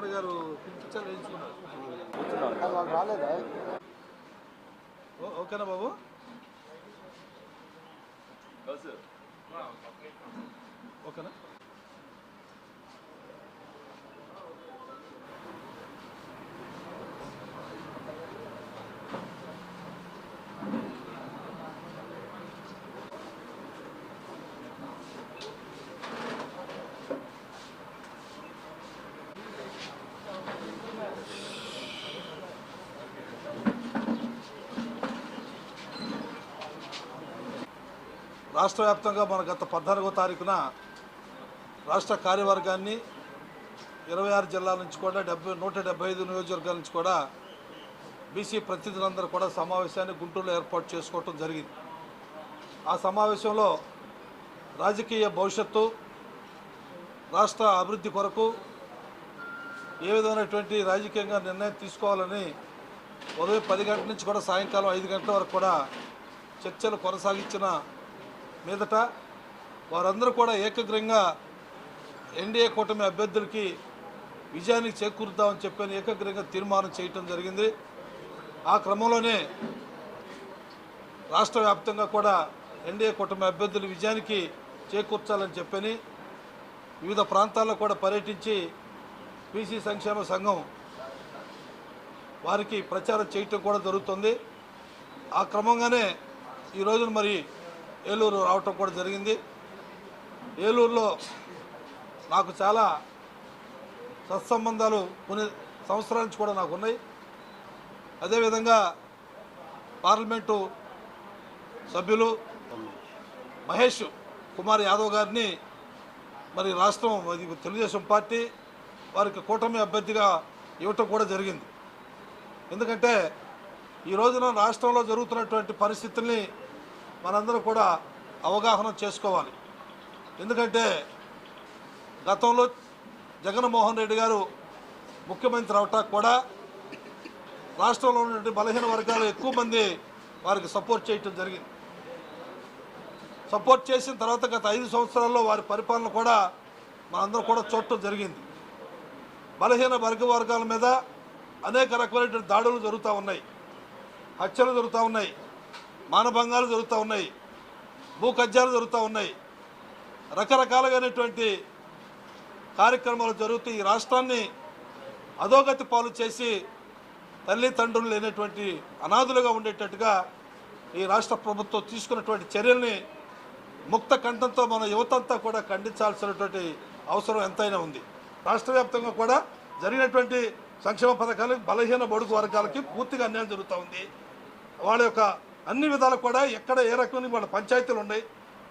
నారాయణ గారు వాళ్ళు రాలేదా ఓకేనా బాబు? ఓకేనా? రాష్ట్ర వ్యాప్తంగా మన గత పద్నాలుగో తారీఖున రాష్ట్ర కార్యవర్గాన్ని ఇరవై ఆరు జిల్లాల నుంచి కూడా డెబ్బై నూట డెబ్బై ఐదు నియోజకవర్గాల నుంచి కూడా బీసీ ప్రతినిధులందరూ కూడా సమావేశాన్ని గుంటూరులో ఏర్పాటు చేసుకోవటం జరిగింది. ఆ సమావేశంలో రాజకీయ భవిష్యత్తు రాష్ట్ర అభివృద్ధి కొరకు ఏ విధమైనటువంటి రాజకీయంగా నిర్ణయం తీసుకోవాలని ఉదయం పది గంటల నుంచి కూడా సాయంకాలం ఐదు గంటల వరకు కూడా చర్చలు కొనసాగించిన మీదట వారందరూ కూడా ఏకగ్రంగా ఎన్డీఏ కూటమి అభ్యర్థులకి విజయానికి చేకూరుద్దామని చెప్పని ఏకగ్రంగా తీర్మానం చేయటం జరిగింది. ఆ క్రమంలోనే రాష్ట్ర వ్యాప్తంగా కూడా ఎన్డీఏ కూటమి అభ్యర్థులు విజయానికి చేకూర్చాలని చెప్పని వివిధ ప్రాంతాల్లో కూడా పర్యటించి బీసీ సంక్షేమ సంఘం వారికి ప్రచారం చేయటం కూడా జరుగుతుంది. ఆ క్రమంగానే ఈ రోజున మరి ఏలూరు రావటం కూడా జరిగింది. ఏలూరులో నాకు చాలా సత్సంబంధాలు కొన్ని సంవత్సరాల నుంచి కూడా నాకు ఉన్నాయి. అదేవిధంగా పార్లమెంటు సభ్యులు మహేష్ కుమార్ యాదవ్ గారిని మరి రాష్ట్రం అది తెలుగుదేశం పార్టీ వారికి కూటమి అభ్యర్థిగా ఇవ్వటం కూడా జరిగింది. ఎందుకంటే ఈ రోజున రాష్ట్రంలో జరుగుతున్నటువంటి పరిస్థితుల్ని మనందరం కూడా అవగాహన చేసుకోవాలి. ఎందుకంటే గతంలో జగన్మోహన్ రెడ్డి గారు ముఖ్యమంత్రి అవటానికి కూడా రాష్ట్రంలో ఉన్నటువంటి బలహీన వర్గాలు ఎక్కువ మంది వారికి సపోర్ట్ చేయటం జరిగింది. సపోర్ట్ చేసిన తర్వాత గత ఐదు సంవత్సరాల్లో వారి పరిపాలన కూడా మనందరం కూడా చూడటం జరిగింది. బలహీన వర్గ వర్గాల మీద అనేక రకమైనటువంటి దాడులు జరుగుతూ ఉన్నాయి. హత్యలు జరుగుతూ ఉన్నాయి. మానభంగాలు జరుగుతూ ఉన్నాయి భూ కబ్జాలు జరుగుతూ ఉన్నాయి. రకరకాలుగానటువంటి కార్యక్రమాలు జరుగుతూ ఈ రాష్ట్రాన్ని అధోగతి పాలు చేసి తల్లిదండ్రులు లేనటువంటి అనాథులుగా ఉండేటట్టుగా ఈ రాష్ట్ర ప్రభుత్వం తీసుకున్నటువంటి చర్యల్ని ముక్త కంఠంతో మన యువతంతా కూడా ఖండించాల్సినటువంటి అవసరం ఎంతైనా ఉంది. రాష్ట్ర కూడా జరిగినటువంటి సంక్షేమ పథకాలు బలహీన బడుగు వర్గాలకి పూర్తిగా అన్యాయం జరుగుతూ ఉంది. వాళ్ళ యొక్క అన్ని విధాలు కూడా ఎక్కడ ఏ రకమైన వాళ్ళ పంచాయతీలు ఉన్నాయి.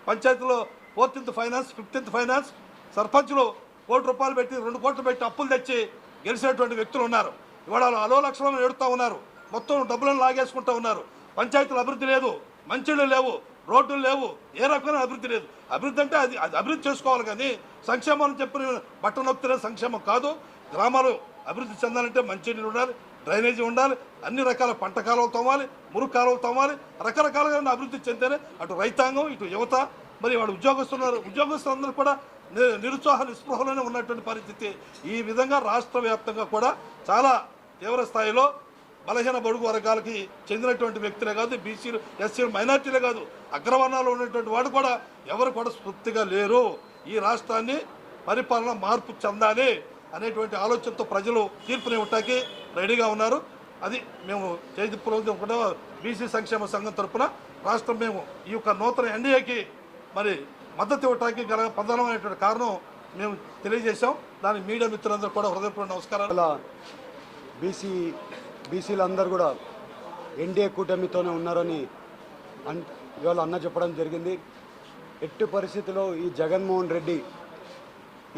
పంచాయతీలో ఫోర్టీన్త్ ఫైనాన్స్ ఫిఫ్టీన్త్ ఫైనాన్స్ సర్పంచ్లు కోటి రూపాయలు పెట్టి రెండు కోట్లు పెట్టి అప్పులు తెచ్చి గెలిచినటువంటి వ్యక్తులు ఉన్నారు. ఇవాళ అలో లక్షలను ఎడుతూ ఉన్నారు. మొత్తం డబ్బులను లాగేసుకుంటూ ఉన్నారు. పంచాయతీలు అభివృద్ధి లేదు మంచిళ్ళు లేవు రోడ్లు లేవు ఏ రకమైన అభివృద్ధి లేదు. అభివృద్ధి అంటే అది అది అభివృద్ధి చేసుకోవాలి కానీ సంక్షేమం అని చెప్పిన బట్ట సంక్షేమం కాదు. గ్రామాలు అభివృద్ధి చెందాలంటే మంచినీళ్ళు ఉండాలి డ్రైనేజీ ఉండాలి అన్ని రకాల పంట కాలువలు తవ్వాలి మురుగు కాలువలు తవ్వాలి రకరకాలుగా అభివృద్ధి చెందితేనే అటు రైతాంగం ఇటు యువత మరి వాడు ఉద్యోగస్తున్నారు. ఉద్యోగస్తులందరూ కూడా నిరుత్సాహ నిస్పృహలోనే ఉన్నటువంటి పరిస్థితి. ఈ విధంగా రాష్ట్ర వ్యాప్తంగా కూడా చాలా తీవ్ర స్థాయిలో బలహీన బడుగు వర్గాలకి చెందినటువంటి వ్యక్తులే కాదు బీసీలు ఎస్సీలు మైనార్టీలే కాదు అగ్రవర్ణాలు ఉన్నటువంటి వాడు కూడా ఎవరు కూడా స్ఫూర్తిగా లేరు. ఈ రాష్ట్రాన్ని పరిపాలన మార్పు చెందాలి. అనేటువంటి ఆలోచనతో ప్రజలు తీర్పునివ్వటానికి రెడీగా ఉన్నారు. అది మేము చేతిప్పులో కూడా బీసీ సంక్షేమ సంఘం తరఫున రాష్ట్రం మేము ఈ యొక్క నూతన ఎన్డీఏకి మరి మద్దతు ఇవ్వటానికి గల ప్రధానమైనటువంటి కారణం మేము తెలియజేశాం. దానికి మీడియా మిత్రులందరూ కూడా హృదయపూర్వక నమస్కారాలు. బీసీ బీసీలందరూ కూడా ఎన్డీఏ కూటమితోనే ఉన్నారని అన్ ఇవాళ అన్న చెప్పడం జరిగింది. ఎట్టి పరిస్థితిలో ఈ జగన్మోహన్ రెడ్డి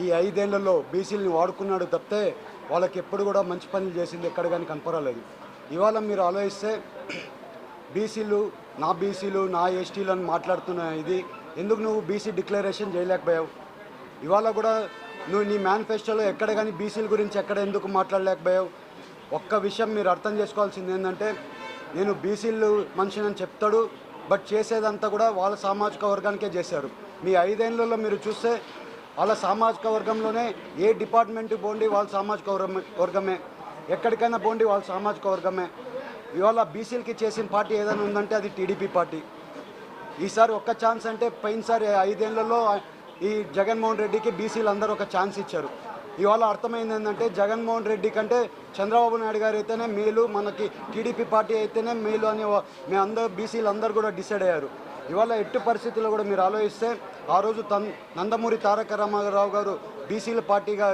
ఈ ఐదేళ్ళలో బీసీలని వాడుకున్నాడు తప్పితే వాళ్ళకి ఎప్పుడు కూడా మంచి పనులు చేసింది ఎక్కడ కానీ కనపరాలేదు ఇవాళ మీరు ఆలోచిస్తే బీసీలు నా బీసీలు నా ఎస్టీలు అని మాట్లాడుతున్న ఇది ఎందుకు నువ్వు బీసీ డిక్లరేషన్ చేయలేకపోయావు? ఇవాళ కూడా నువ్వు నీ మేనిఫెస్టోలో ఎక్కడ కానీ బీసీల గురించి ఎక్కడ ఎందుకు మాట్లాడలేకపోయావు? ఒక్క విషయం మీరు అర్థం చేసుకోవాల్సింది ఏంటంటే నేను బీసీలు మనిషిని అని చెప్తాడు బట్ చేసేదంతా కూడా వాళ్ళ సామాజిక వర్గానికే చేశారు. మీ ఐదేళ్ళలో మీరు చూస్తే వాళ్ళ సామాజిక వర్గంలోనే ఏ డిపార్ట్మెంట్ పోండి వాళ్ళ సామాజిక వర్గమే వర్గమే. ఎక్కడికైనా పోండి వాళ్ళ సామాజిక వర్గమే. ఇవాళ బీసీలకి చేసిన పార్టీ ఏదైనా ఉందంటే అది టీడీపీ పార్టీ. ఈసారి ఒక్క ఛాన్స్ అంటే పోయినసారి ఐదేళ్ళలో ఈ జగన్మోహన్ రెడ్డికి బీసీలు అందరూ ఒక ఛాన్స్ ఇచ్చారు. ఇవాళ అర్థమైంది ఏంటంటే జగన్మోహన్ రెడ్డి కంటే చంద్రబాబు నాయుడు గారు అయితేనే మేలు మనకి టీడీపీ పార్టీ అయితేనే మేలు అని మీ అందరూ బీసీలు అందరూ కూడా డిసైడ్ అయ్యారు. ఇవాళ ఎట్టి పరిస్థితుల్లో కూడా మీరు ఆలోచిస్తే ఆ రోజు తన్ నందమూరి తారక రామారావు గారు బీసీల పార్టీగా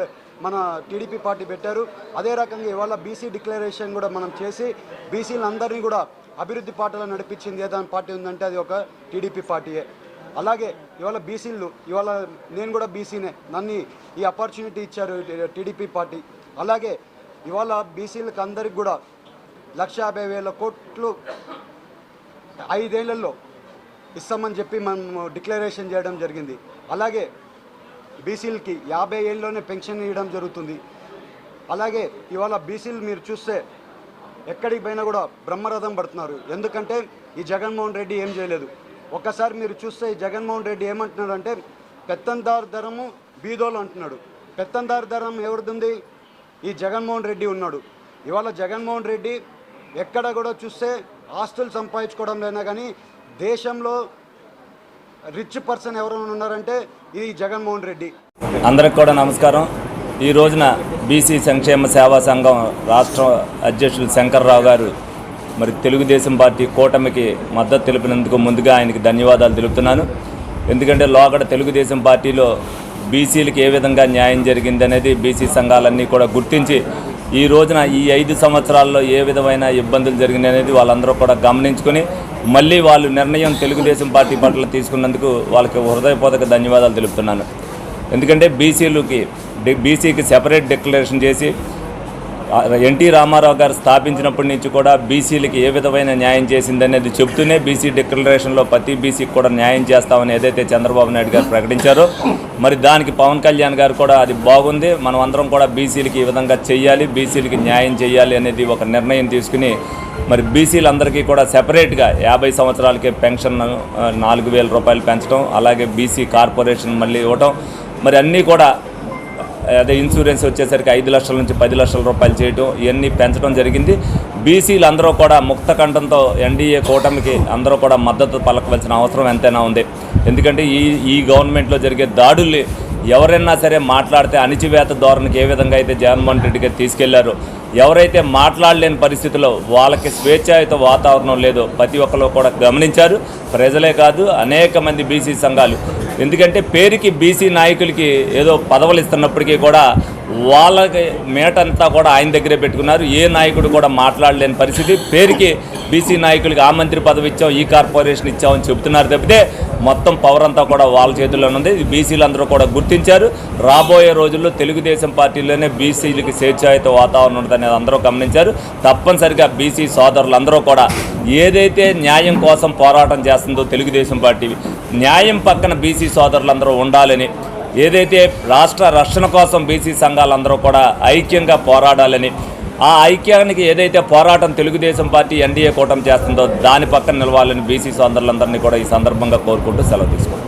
మన టీడీపీ పార్టీ పెట్టారు. అదే రకంగా ఇవాళ బీసీ డిక్లరేషన్ కూడా మనం చేసి బీసీలందరినీ కూడా అభివృద్ధి పాటలో నడిపించింది. ఏదైనా పార్టీ ఉందంటే అది ఒక టీడీపీ పార్టీయే. అలాగే ఇవాళ బీసీలు ఇవాళ నేను కూడా బీసీనే. నన్ను ఈ ఆపర్చునిటీ ఇచ్చారు టీడీపీ పార్టీ. అలాగే ఇవాళ బీసీలకు అందరికి కూడా లక్ష యాభై వేల కోట్లు ఐదేళ్ళలో ఇస్తామని చెప్పి మనము డిక్లరేషన్ చేయడం జరిగింది. అలాగే బీసీలకి యాభై ఏళ్ళలోనే పెన్షన్ ఇవ్వడం జరుగుతుంది. అలాగే ఇవాళ బీసీలు మీరు చూస్తే ఎక్కడికి పోయినా కూడా బ్రహ్మరథం పడుతున్నారు. ఎందుకంటే ఈ జగన్మోహన్ రెడ్డి ఏం చేయలేదు. ఒక్కసారి మీరు చూస్తే ఈ జగన్మోహన్ రెడ్డి ఏమంటున్నాడు అంటే పెత్తందారు ధరము బీదోలు అంటున్నాడు. పెత్తందారు ధరం ఎవరిది ఈ జగన్మోహన్ రెడ్డి ఉన్నాడు. ఇవాళ జగన్మోహన్ రెడ్డి ఎక్కడ కూడా చూస్తే ఆస్తులు సంపాదించుకోవడం లేనా కానీ దేశంలో రిచ్ పర్సన్ ఎవరైనా ఉన్నారంటే ఇది జగన్మోహన్ రెడ్డి. అందరికి కూడా నమస్కారం. ఈ రోజున బీసీ సంక్షేమ సేవా సంఘం రాష్ట్ర అధ్యక్షులు శంకర్రావు గారు మరి తెలుగుదేశం పార్టీ కూటమికి మద్దతు తెలిపినందుకు ముందుగా ఆయనకి ధన్యవాదాలు తెలుపుతున్నాను. ఎందుకంటే లోగడ తెలుగుదేశం పార్టీలో బీసీలకు ఏ విధంగా న్యాయం జరిగింది అనేది బీసీ సంఘాలన్నీ కూడా గుర్తించి ఈ రోజున ఈ ఐదు సంవత్సరాల్లో ఏ విధమైన ఇబ్బందులు జరిగినాయి అనేది వాళ్ళందరూ కూడా గమనించుకొని మళ్ళీ వాళ్ళు నిర్ణయం తెలుగుదేశం పార్టీ పట్ల తీసుకున్నందుకు వాళ్ళకి హృదయపూర్వక ధన్యవాదాలు తెలుపుతున్నాను. ఎందుకంటే బీసీలకి బీసీకి సెపరేట్ డిక్లరేషన్ చేసి ఎన్టీ రామారావు గారు స్థాపించినప్పటి నుంచి కూడా బీసీలకి ఏ విధమైన న్యాయం చేసిందనేది చెప్తూనే బీసీ డిక్లరేషన్లో ప్రతి బీసీకి కూడా న్యాయం చేస్తామని ఏదైతే చంద్రబాబు నాయుడు గారు ప్రకటించారో మరి దానికి పవన్ కళ్యాణ్ గారు కూడా అది బాగుంది. మనం అందరం కూడా బీసీలకి ఈ విధంగా చేయాలి బీసీలకి న్యాయం చేయాలి అనేది ఒక నిర్ణయం తీసుకుని మరి బీసీలందరికీ కూడా సెపరేట్గా యాభై సంవత్సరాలకే పెన్షన్ నాలుగు వేల రూపాయలు పెంచడం అలాగే బీసీ కార్పొరేషన్ మళ్ళీ ఇవ్వటం. మరి అన్నీ కూడా అదే ఇన్సూరెన్స్ వచ్చేసరికి ఐదు లక్షల నుంచి పది లక్షల రూపాయలు చేయటం ఇవన్నీ పెంచడం జరిగింది. బీసీలు అందరూ కూడా ముక్త కంఠంతో ఎన్డీఏ కూటమికి అందరూ కూడా మద్దతు పలకవలసిన అవసరం ఎంతైనా ఉంది. ఎందుకంటే ఈ ఈ గవర్నమెంట్లో జరిగే దాడుల్ని ఎవరైనా సరే మాట్లాడితే అణిచివేత ధోరణికి ఏ విధంగా అయితే జగన్మోహన్ రెడ్డి గారు ఎవరైతే మాట్లాడలేని పరిస్థితిలో వాళ్ళకి స్వేచ్ఛాయుత వాతావరణం లేదో ప్రతి ఒక్కరు కూడా గమనించారు. ప్రజలే కాదు అనేక మంది బీసీ సంఘాలు. ఎందుకంటే పేరుకి బీసీ నాయకులకి ఏదో పదవులు ఇస్తున్నప్పటికీ కూడా వాళ్ళకి మేటంతా కూడా ఆయన దగ్గరే పెట్టుకున్నారు. ఏ నాయకుడు కూడా మాట్లాడలేని పరిస్థితి. పేరుకి బీసీ నాయకులకి ఆ మంత్రి పదవి ఇచ్చాం ఈ కార్పొరేషన్ ఇచ్చామని చెబుతున్నారు తప్పితే మొత్తం పవర్ అంతా కూడా వాళ్ళ చేతుల్లోనే ఉంది. బీసీలందరూ బీసీలు అందరూ కూడా గుర్తించారు. రాబోయే రోజుల్లో తెలుగుదేశం పార్టీలోనే బీసీలకి స్వేచ్ఛాయుత వాతావరణం ఉంటుందనేది అందరూ గమనించారు. తప్పనిసరిగా బీసీ సోదరులందరూ కూడా ఏదైతే న్యాయం కోసం పోరాటం చేస్తుందో తెలుగుదేశం పార్టీ న్యాయం పక్కన బీసీ సోదరులందరూ ఉండాలని ఏదైతే రాష్ట్ర రక్షణ కోసం బీసీ సంఘాలందరూ కూడా ఐక్యంగా పోరాడాలని ఆ ఐక్యానికి ఏదైతే పోరాటం తెలుగుదేశం పార్టీ ఎన్డీఏ కూటమి చేస్తుందో దాని పక్కన నిలవాలని బీసీ సోదరులందరినీ కూడా ఈ సందర్భంగా కోరుకుంటూ సెలవు తీసుకుంటాం